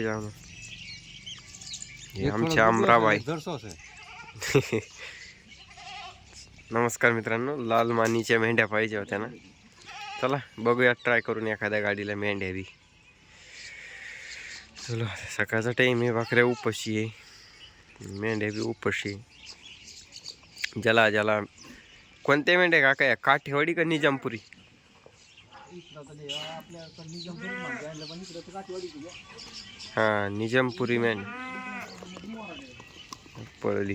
जाऊ ना हे आमचे नमस्कार मित्रांनो लाल मानीच्या मेंढ्या पाहिजे होत्या ना चला बघूया ट्राय करून एखाद्या गाडीला मेंढ्या बी चलो सकाळचा टाईम आहे भाकऱ्या उपशी आहे मेंढ्या बी उपशी आहे. ज्याला ज्याला कोणत्या मेंढ्या काका या काठेवाडी का निजामपुरी हा निजामपुरी मॅन. पळली.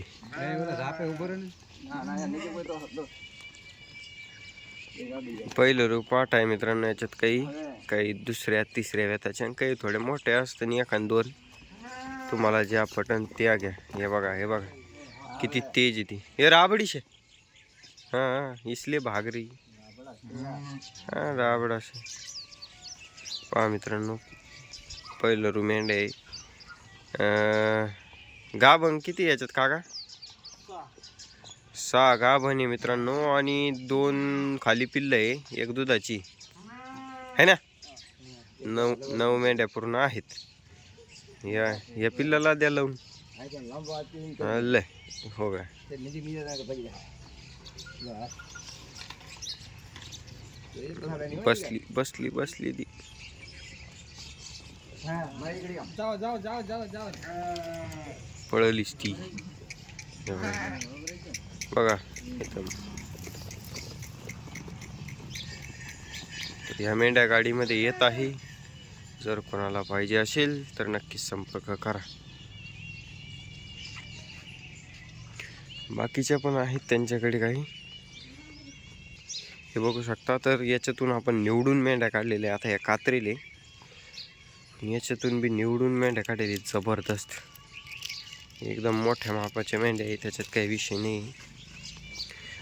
पहिलं रूप पाठ आहे मित्रांनो याच्यात काही काही दुसऱ्या तिसऱ्या व्यताच्या आणि काही थोडे मोठे असतात आणि एखाद दोन. तुम्हाला ज्या पटन त्या घ्या. हे बघा हे बघा. किती तेज येते हे राबडीशे हा हां इसले भागरी. हा राबड असे पहा मित्रांनो पहिलं रूम एंड आहे. गाभण किती याच्यात काका? सहा. गाभण आहे मित्रांनो आणि दोन खाली पिल्लं आहे एक दुधाची. है ना? नऊ नऊ मेंढ्या पूर्ण आहेत. या या पिल्लाला द्या लावून. लय. हो का? बसली बसली बसली ती जाओ जाओ जाओ जाओ जाओ. पळलीच ती. बघा. ह्या मेंढ्या गाडीमध्ये येत आहे. जर कोणाला पाहिजे असेल तर नक्कीच संपर्क करा. बाकीच्या पण आहेत त्यांच्याकडे काही. हे बघू शकता. तर याच्यातून आपण निवडून मेंढ्या काढलेल्या आता या कात्रीले. याच्यातून बी निवडून मेंढ्या काढलेली जबरदस्त. एकदम मोठ्या मापाच्या मेंढ्या आहे त्याच्यात काही विषय नाही.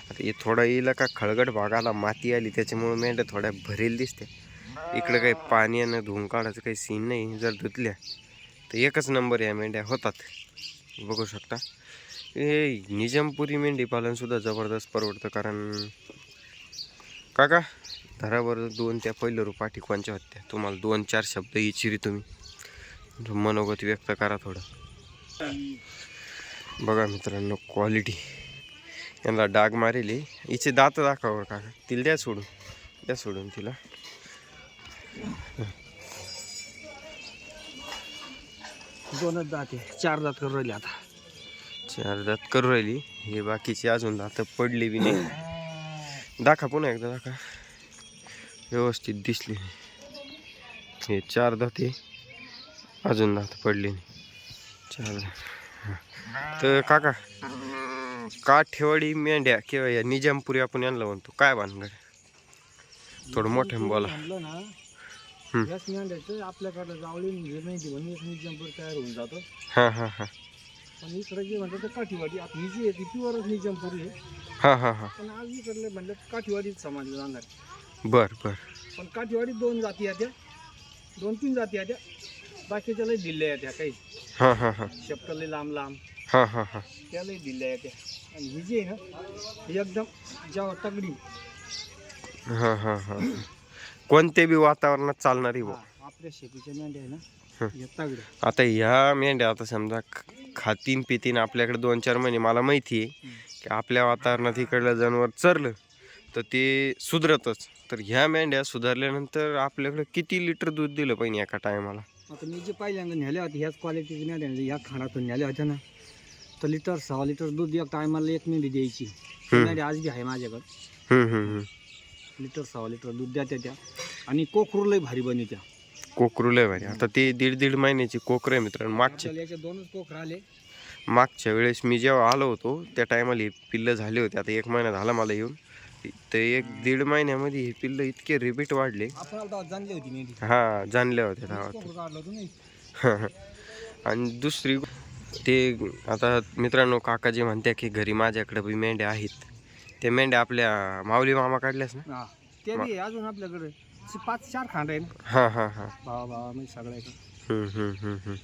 आता हे थोडा येईल का? खळगट भागाला माती आली त्याच्यामुळे मेंढ्या थोड्या भरेल दिसते. इकडं काही पाण्यानं धुवून काढायचं काही सीन नाही. जर धुतल्या तर एकच नंबर या मेंढ्या होतात. बघू शकता. हे निजामपुरी मेंढी पालनसुद्धा जबरदस्त परवडतं. कारण काका धरावर दोन त्या पहिलं रुपा ठिकवांच्या होत्या? तुम्हाला दोन चार शब्द इचिरी तुम्ही. मनोगत व्यक्त करा थोडं. बघा मित्रांनो क्वालिटी यांना डाग मारेली हिचे दात दाखवा काका. तिला द्या सोडून. द्या सोडून तिला. दोनच दात आहे. चार दात करून राहिले आता. चार दात करू राहिली. हे बाकीची अजून दात पडली बी नाही. दाखा पुन्हा एकदा दाखा. व्यवस्थित दिसली हे चार दात अजून दात पडली नाही. चार. तर काका काठेवाडी मेंढ्या किंवा या निजामपुरी आपण यांना म्हणतो काय भानगड? थोडं मोठ्यानं बोला. म्हणलं ना हम्म. याच मेंढ्याचं आपल्याकडे जावळी म्हणजे माहिती म्हणून एक निजामपूर तयार होऊन जातो. हां हां हां. पण इकडे जे म्हणतात ते काठीवाडी. आता ही जी आहे ती प्युअरच निजामपुरी आहे. हां हां हां. पण आज इकडले म्हणलं काठीवाडीच समजलं जाणार बर बर. पण काठीवाडीत दोन जाती आहेत त्या दोन तीन जाती आहेत त्या बाकीच्या लय दिल्ल्या आहेत त्या काही. हां हां हां. शेपटले लांब लांब. हां हां हां. त्या लय दिल्ल्या आहेत त्या आणि ही जी आहे ना ही एकदम जेव्हा तगडी. हां हां हां. कोणते बी वातावरणात चालणारी हो हा, आपल्या शेतीच्या मेंढ्या आहे ना हं. या तगड्या. आता ह्या मेंढ्या आता समजा खातीन पितीन आपल्याकडे दोन चार महिने. मला माहिती आहे. की आपल्या वातावरणात इकडलं जनावर चरलं तर ते सुधरतच. तर ह्या मेंढ्या सुधारल्यानंतर आपल्याकडे किती लिटर दूध दिलं पाहिजे एका टायमाला? आता मी जे पहिल्यांदा नेल्या होत्या ह्याच क्वालिटीच्या मेंढ्या म्हणजे या खाणातून नेल्या होत्या ना तर लिटर सहा लिटर दूध एक टायमाला एक मेंढी द्यायची. मेंढी आज बी आहे माझ्याकडे. लिटर सहा लिटर दूध द्या त्या आणि कोकरू लय भारी बनवत्या. कोकरू लय भारी. आता ते दीड दीड महिन्याची कोकरं आहे मित्रांनो मागच्या याचे दोनच कोकर आले. मागच्या वेळेस मी जेव्हा आलो होतो त्या टायमाला ही पिल्लं झाली होती. आता एक महिना झाला मला येऊन. तर एक दीड महिन्यामध्ये ही पिल्लं इतके रिपीट वाढले. आपण आता जाणली होती मेंढी. हा जाणल्या होत्या गावात कोकर काढलं होतं नाही. आणि दुसरी ते आता मित्रांनो काका जे म्हणते की घरी माझ्याकडे बी मेंढ्या आहेत. त्या मेंढ्या आपल्या माऊली मामा काढल्यास ना? हा ते बी आहे अजून आपल्याकडे. पाच चार खांड आहे ना हां हां हां. भावा भावा मी सगळ्याकडे हम्म, हम्म, हम्म, हम्म.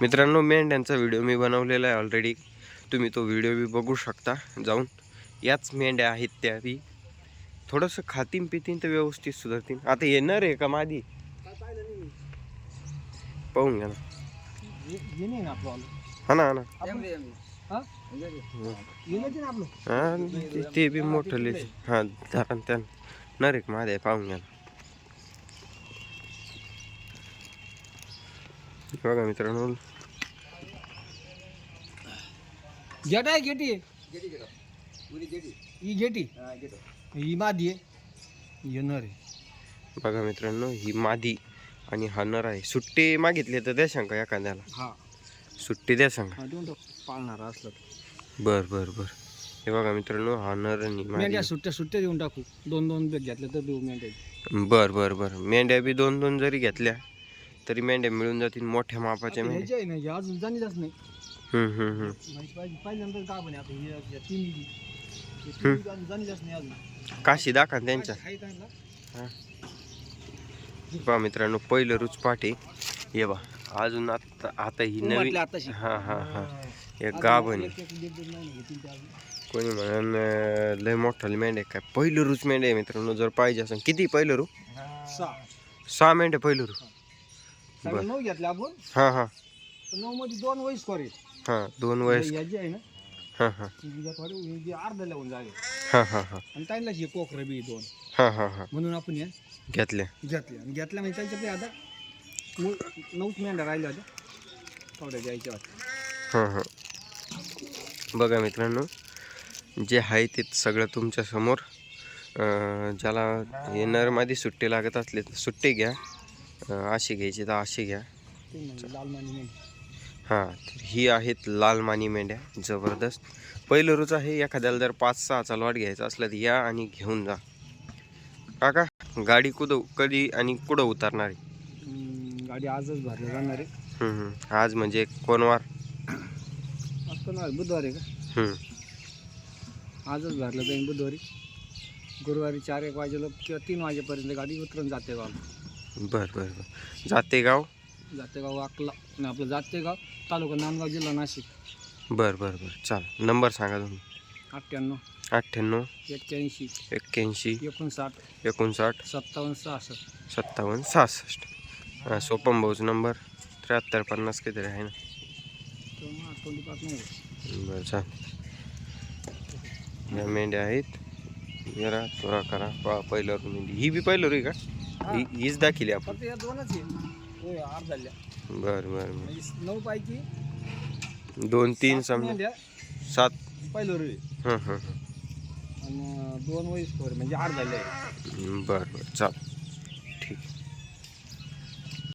मित्रांनो मेंढ्यांचा व्हिडिओ मी बनवलेला आहे ऑलरेडी तुम्ही तो व्हिडिओ बी बघू शकता जाऊन. याच मेंढ्या आहेत त्या बी. थोडंसं खातीन पितीन तर व्यवस्थित सुधारतील आता येणार आहे का मादी? काय पाहिलं नाही मी पाहून घ्या ना. हे हे नाही ना आपलं आलं. हा ना हा ना. आपण हा? गेलं ते ना आपलं. हा ते- ते बी मोठं लिहिलं हा त्यान. नरेक माझ्या पाहून घ्या ना. बघा मित्रांनो गेट आहे गेटी ही गेटी ही मादी आहे येणार आहे बघा मित्रांनो ही मादी आणि हा नर आहे सुट्टी मागितली तर द्या शंका एखाद्याला हा सुट्टी द्या सांगा हा देऊन टाक पाळणार असलं तर. बर बर बर हे बघा मित्रांनो हा नर आणि मादी सुट्ट्या सुट्ट्या देऊन टाकू दोन दोन बेग घेतल्या तर देऊ मेंढ्या बर बर बर मेंढ्या बी दोन दोन जरी घेतल्या तरी मेंढ्या मिळून जातील मोठ्या मापाच्या मेंढ्या. ह्याची आहे ना हे अजून जाणीलच नाही. हम्म हम्म हम्म. माहिती पाहिजे पहिल्यांदा का म्हणे आता हे या तीन दिली. हे तीन दिली अजून जाणीलच नाही अजून. काशी दाखा ना त्यांच्या. आहे का यांना? पहा मित्रांनो पहिलं रुच पाठी. ये बा अजून आता आता ही तू नवीन म्हटलं आताशी. हा हा हा. एक अजून गाभण एक- एक- ते अजून. कोणी म्हणून लय मोठा मेंढ काय पहिलं रुच मेंढ मित्रांनो जर पाहिजे असेल. किती पहिलं रू सहा. सहा मेंढ्या पहिलं रू नऊ घेतले आपण. हा हा. नऊ मध्ये दोन वयस करे हा दोन वयस याची आहे ना हा हा. थोडी अर्धा लावून जागे. हा हा हा. आणि त्यांना हे कोकरं बी दोन. हा हा हा. म्हणून आपण या घेतल्या घेतले. आणि घेतल्या म्हणजे त्यांच्याकडे आता नऊ नऊच मेंढ्या राहिल्या होत्या. थोड्या द्यायच्या होत्या. हां हां. बघा मित्रांनो जे आहे ते सगळं तुमच्यासमोर. अं, ज्याला हे नरमादी सुट्टी लागत असले तर सुट्टी घ्या. अशी घ्यायची तर अशी घ्या. म्हणजे हां तर ही आहेत लाल मानी मेंढ्या जबरदस्त. पहिलं रोज आहे एखाद्याला जर पाच सहा चालवाट घ्यायचं असलं तर या आणि घेऊन जा. काका गाडी कुठं कधी आणि कुठं उतरणार? आहे गाडी आजच भरल्या जाणार आहे. आज म्हणजे कोणवार बुधवार आहे का? हम्म. आजच भरलं जाईल बुधवारी. गुरुवारी चार एक वाजेला किंवा तीन वाजेपर्यंत गाडी उतरून जाते गाव बरं बरं बरं. जाते गाव जातेगाव अकला नाही आपलं जातेगाव तालुका नांदगाव जिल्हा नाशिक. बरं बरं बरं. चाल नंबर सांगा तुम्ही. अठ्ठ्याण्णव. अठ्ठ्याण्णव. एक्क्याऐंशी. एक्क्याऐंशी. एकोणसाठ. एकोणसाठ. सत्तावन्न सहासष्ट. सत्तावन्न सहासष्ट. हां सोपम भाऊचा नंबर. त्र्याहत्तर पन्नास काहीतरी आहे ना? नाही बरं चाल या मेंढ्या आहेत. जरा त्वरा करा. पा पहिलं मेंढी. ही बी पहिलं रे का? ही हीच दाखिली आपण. फक्त या दोनच आहे. होय आठ झाल्या. बरं बरं म्हणजे नऊ पैकी दोन तीन सात समजा. मेंढ्या सात. पहिलं रे हं हं हं. आणि दोन वयस्कर म्हणजे आठ झाले. बरं बरं. चाल. ठीक.